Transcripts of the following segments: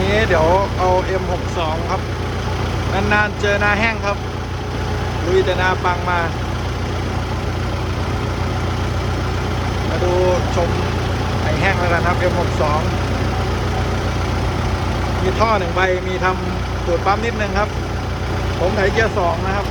นี้เดี๋ยวเอา M62 ครับ นานๆเจอนาแห้งครับ ลุยแต่นาปังมา มาดูชมไอแห้งแล้วกันครับ M62 มีท่อหนึ่งใบมีทำตูดปั๊มนิดนึงครับ ผมไถเกียร์สองนะครับ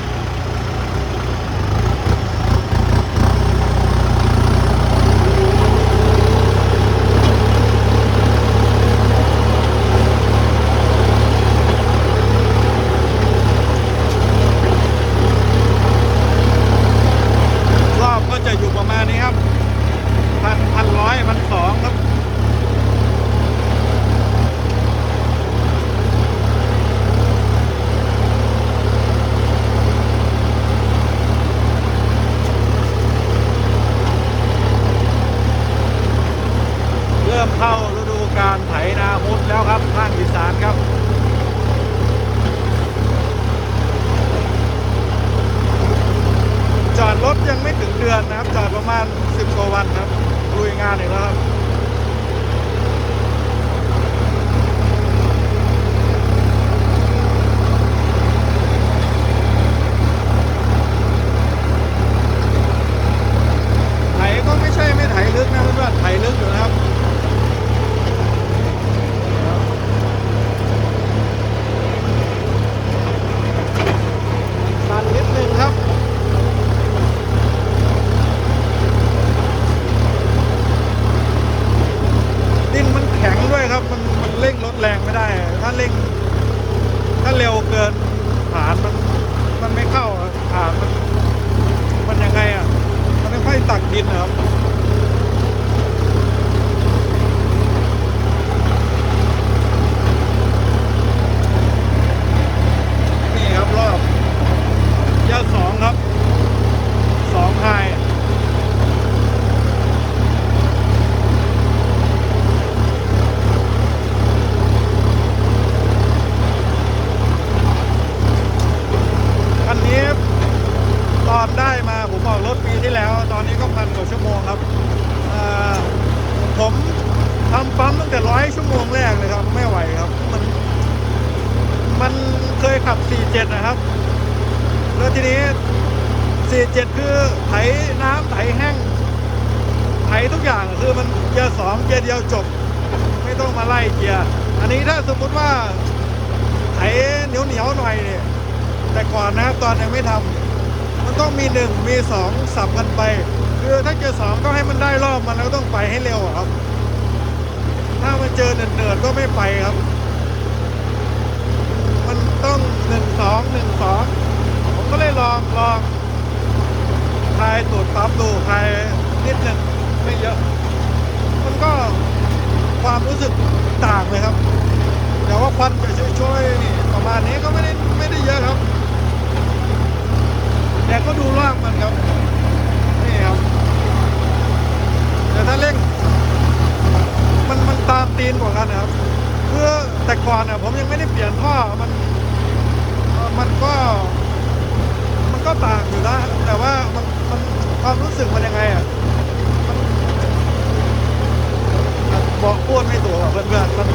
ร์เดียวจบ ไม่ต้องมาไล่เกียร์อันนี้ถ้าสมมุติว่าไถเหนียวเหนียวหน่อยเนี่ยแต่ก่อนนะตอนยังไม่ทำมันต้องมีหนึ่งมีสองสับกันไป คือถ้าเจอสองก็ให้มันได้รอบมันแล้วต้องไปให้เร็วครับ ถ้ามันเจอเนิร์ดๆก็ไม่ไปครับ มันต้องหนึ่งสองหนึ่งสองผมก็เลยลองลองคลายตูดปั๊มดูคลายนิดหนึ่งไม่เยอะ มันก็ความ รู้สึกต่างเลยครับ แต่ว่าควันจะช่วยๆนี่ประมาณนี้ก็ไม่ได้ไม่ได้เยอะครับ แต่ก็ดูร่างมันครับนี่ครับแต่ถ้าเร่งมันมันตามตีนกว่ากันนะครับเพื่อแต่ก่อนอะผมยังไม่ได้เปลี่ยนท่อมันมันก็ มันก็ต่างอยู่นะแต่ว่ามันมันความรู้สึกมันยังไงอะมัน บอกพูดไม่ถูกอะเพื่อนๆมัน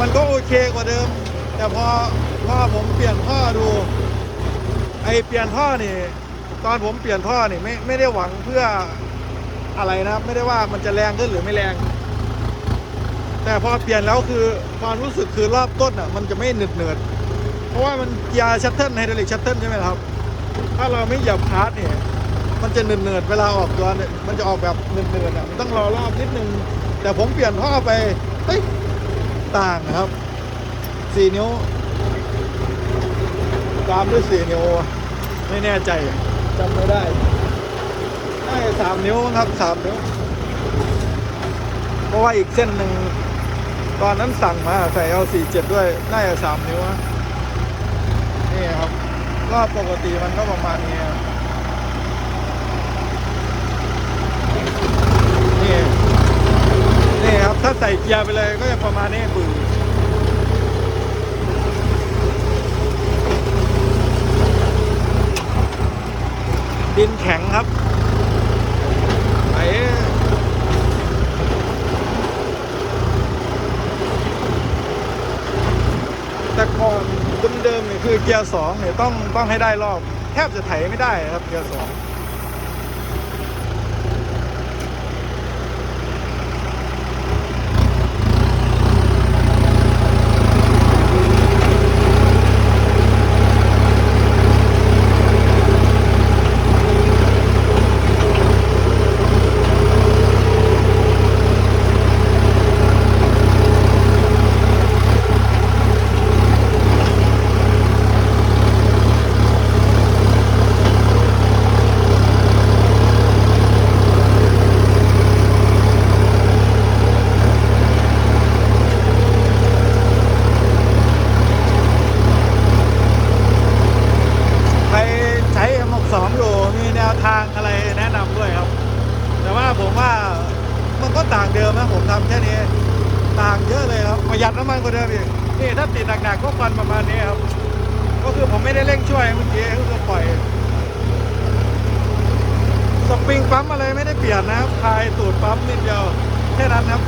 มันก็โอเคกว่าเดิม แต่พอพอผมเปลี่ยนท่อดู ไอเปลี่ยนท่อนี่ ตอนผมเปลี่ยนท่อนี่ไม่ไม่ได้หวังเพื่ออะไรนะครับ ไม่ได้ว่ามันจะแรงขึ้นหรือไม่แรง แต่พอเปลี่ยนแล้วคือความรู้สึกคือรอบต้นอะมันจะไม่เหนืดเนืดเพราะว่ามันยร์ชัตเทิลไฮดรอลิกชัตเทิลใช่ไหมครับ ถ้าเราไม่เหยียบคลัตช์เนี่ย มันจะเนืดเนืดๆเวลาออกตัวเนี่ยมันจะออกแบบเนืดเนืดๆอะมันต้องรอรอบนิดนึง แต่ผมเปลี่ยนท่อไปเฮ้ยต่างนะครับสี่นิ้ว ตามด้วยสี่นิ้ว ไม่แน่ใจจำไม่ได้น่าสามนิ้วครับสามนิ้ว เพราะว่าอีกเส้นหนึ่งตอนนั้นสั่งมาใส่เอาสี่เจ็ดด้วยน่าจะสามนิ้วนี่ครับรอบปกติมันก็ประมาณนี้ นี่ ครับ ถ้าใส่เกียร์ไปเลยก็จะประมาณนี้ปือดินแข็งครับไอก่อนเดิมๆเนี่ยคือเกียร์สองเนี่ยต้องต้องให้ได้รอบ แทบจะไถไม่ได้ครับเกียร์สองใครใช้ M62 อยู่มีแนวทางอะไรแนะนำด้วยครับ แต่ว่าผมว่ามันก็ต่างเดิมนะผมทำแค่นี้ ต่างเยอะเลยครับประหยัด น้ำมันกว่าเดิมอีกนี่ถ้าติดหนักๆก็ควันประมาณนี้ครับก็คือผมไม่ได้เร่งช่วยเมื่อกี้ก็คือปล่อยสปริงปั๊มอะไรไม่ได้เปลี่ยนนะครับคลายตูดปั๊มนิดเดียวแค่นั้นครับ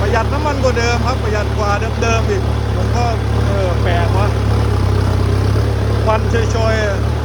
ประหยัดน้ำมันกว่าเดิมครับประหยัดกว่าเดิมๆอีกผมก็เออแปลกวะควันโชยๆ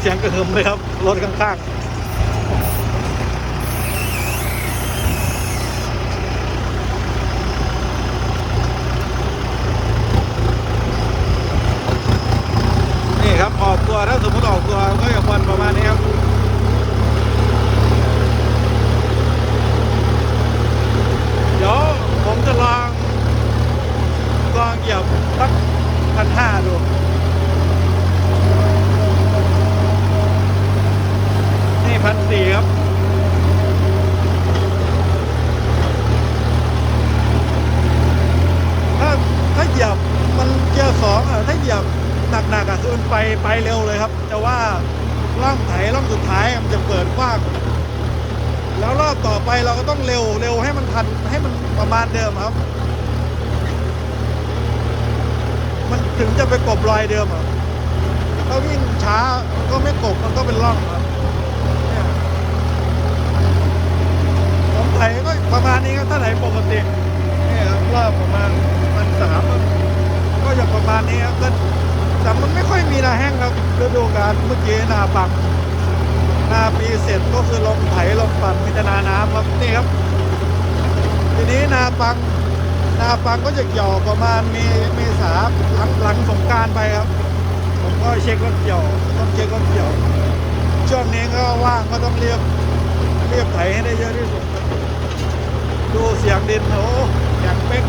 เสียงกระหึ่มเลยครับ รถข้างๆ นี่ครับ ออกตัว ถ้าสมมติออกตัวก็จะควันประมาณนี้ครับ เดี๋ยวผมจะลองลองเหยียบสักพันห้าดู นี่พันสี่ครับ ถ้าถ้าเหยียบมันเกียร์สองอะ ถ้าเหยียบหนักๆอะคือมัน ไปไปเร็วเลยครับ แต่ว่าล่องไถล่องสุดท้ายมันจะเปิดกว้างแล้วรอบต่อไปเราก็ต้องเร็วเร็วให้มันทันให้มันประมาณเดิมครับ มันถึงจะไปกบรอยเดิมอะถ้าวิ่งช้าก็ไม่กบมันก็เป็นร่องครับเนี่ยไถก็ประมาณนี้ครับถ้าไถปกตินี่ครับรอบประมาณมันสามก็จะประมาณนี้ครับก็ แต่มันไม่ค่อยมีนาแห้งครับฤดูกาลเมื่อกี้นาปักนาปีเสร็จก็คือลงไถลงปั่นมีแต่นาน้ำครับนี่ครับ ทีนี้นาปังนาปังก็จะเกี่ยวประมาณมีเมษาหลังหลังสงการไปครับ ผมก็เช็ครถเกี่ยวต้องเช็ครถเกี่ยว ช่วงนี้ก็ว่างก็ต้องเรียบเรียบไถให้ได้เยอะที่สุดดูเสียงดินโอ้อย่างเป๊ก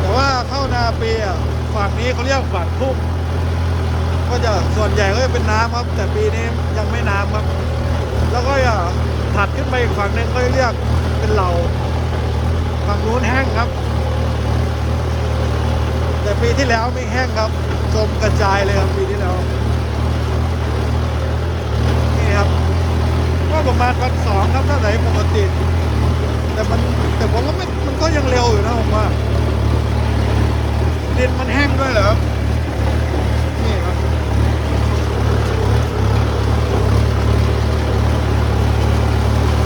แต่ว่าเข้านาปีอะ ฝั่งนี้เขาเรียกฝั่งทุ่งก็จะส่วนใหญ่ก็จะเป็นน้ำครับ แต่ปีนี้ยังไม่น้ำครับ แล้วก็อย่าถัดขึ้นไปอีกฝั่งนึงก็เรียกเป็นเหล่าฝั่งนู้นแห้งครับ แต่ปีที่แล้วไม่แห้งครับจมกระจายเลยครับปีที่แล้วนี่ครับก็ประมาณพันสองครับถ้าไหนปกติมันแต่ผมว่ามันมันก็ยังเร็วอยู่นะผมว่าดินมันแห้งด้วยเหรอครับนี่ครับ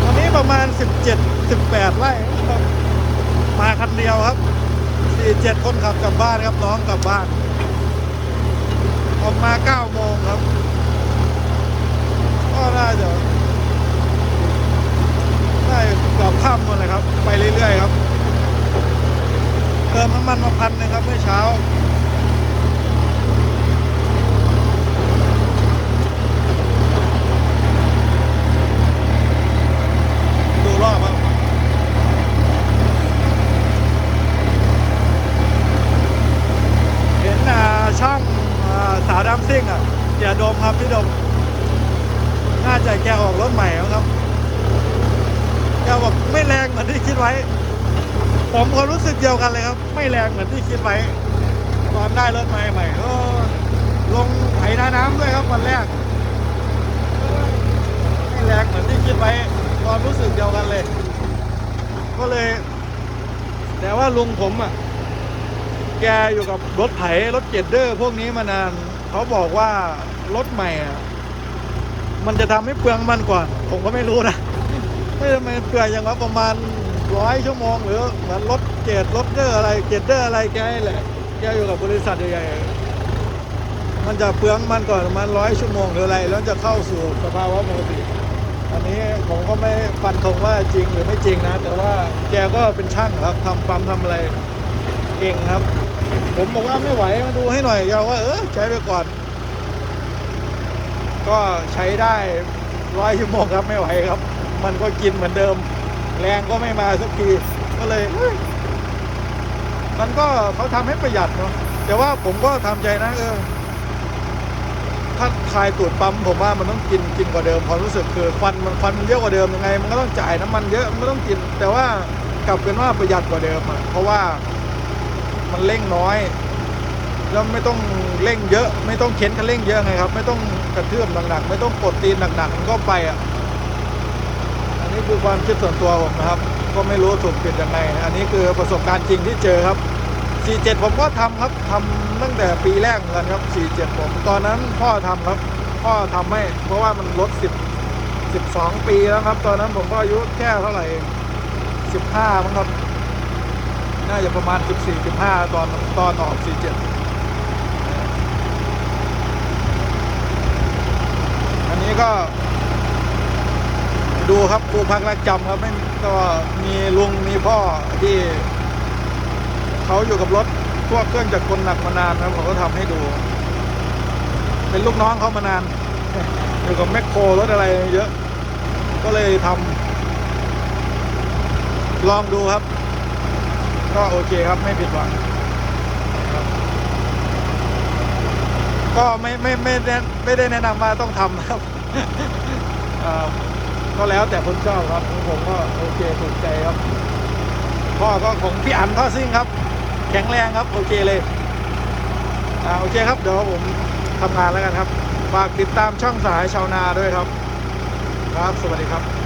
วันนี้ประมาณ 17 18 ไร่ครับมาคันเดียวครับ 47 คนขับกลับบ้า น้องกลับบ้าน ออกมา 9 โมงครับ ก็น่าจะได้เกือบค่ำหมดเลยครับ ไปเรื่อยๆครับ เติมน้ำมันมาพันหนึงครับเมื่อเช้า ดูรอบครับ เห็นอ่าช่องอ่าสาวดำซิ่งอะเสียดมครับพี่ดม น่าจแกออกรถใหม่แล้วครับแกบอกไม่แรงเหมือนที่คิดไว้ ผมก็รู้สึกเดียวกันเลยครับ ไม่แรงเหมือนที่คิดไว้ ตอนได้รถใหม่ใหม่ก็ลงไถนาน้ำด้วยครับวันแรกไม่แรงเหมือนที่คิดไว้ความรู้สึกเดียวกันเลย ก็เลย แต่ว่าลุงผมอะแกอยู่กับรถไถรถเจ็ดเดอร์ พวกนี้มานาน เขาบอกว่ารถใหม่อะ มันจะทำให้เปลืองมันกว่า ผมก็ไม่รู้นะไม่ทำไมเปลืองอย่างว่าประมาณร้อยชั่วโมงหรือเหมือนรถเจ็ดรถเดอร์อะไรเจ็ดเดอร์อะไรแก่แหละแกอยู่กับบริษัทใหญ่ๆมันจะเปลืองมันก่อนประมาณร้อยชั่วโมงหรืออะไร แล้วจะเข้าสู่สภาวะปกติอันนี้ผมก็ไม่ฟันธงว่าจริงหรือไม่จริงนะ แต่ว่าแกก็เป็นช่างครับทำปั๊มทำอะไรเก่งครับ ผมบอกว่าไม่ไหวมาดูให้หน่อยแกว่าเออใช้ไปก่อน ก็ใช้ได้ร้อยชั่วโมงครับไม่ไหวครับ มันก็กินเหมือนเดิม แรงก็ไม่มาสักทีก็เลย มันก็เขาทำให้ประหยัดเนาะแต่ว่าผมก็ทำใจนะเออถ้าคลายตูดปั๊มผมว่ามันต้องกินกินกว่าเดิมความรู้สึกคือควันมันควันมันเยอะกว่าเดิมยังไง มันก็ต้องจ่ายน้ำมันเยอะมันก็ต้องกิน แต่ว่ากลับเป็นว่าประหยัดกว่าเดิมอะเพราะว่ามันเร่งน้อย แล้วไม่ต้องเร่งเยอะ ไม่ต้องเข็นคันเร่งเยอะไงครับ ไม่ต้องกระเทือมหนักๆไม่ต้องกดตีนหนักๆมันก็ไปอะอันนี้คือความคิดส่วนตัวผมนะครับ ก็ไม่รู้ถูกผิดยังไง อันนี้คือประสบการณ์จริงที่เจอครับ 47 ผมก็ทำครับทำตั้งแต่ปีแรกเหมือนกันครับ 47 ผมตอนนั้นพ่อทำครับ พ่อทำให้เพราะว่ามันลด 10 12 ปีแล้วครับ ตอนนั้นผมก็อายุแค่เท่าไหร่15มั้งครับน่าจะประมาณ 14 15 ตอนตอนออก 47 อันนี้ ก็ ดูครับครูพักรักจำครับไม่ก็มีลุงมีพ่อที่เขาอยู่กับรถพวกเครื่องจักรกลหนักมานานครับเขาก็ทำให้ดู เป็นลูกน้องเขามานาน อยู่กับแมคโครรถอะไรเยอะ ก็เลยทำลองดูครับ ก็โอเคครับไม่ผิดหวังก็ไม่ไม่ไม่แนะไม่ได้แนะนำว่าต้องทำครับ ก็แล้วแต่คนชอบครับผมก็โอเคถูกใจครับพ่อก็ของพี่อันท่อซิ่งครับ แข็งแรงครับ โอเคเลยอ่าโอเคครับเดี๋ยวผมทำงานแล้วกันครับฝากติดตามช่องสายชาวนาด้วยครับ ครับสวัสดีครับ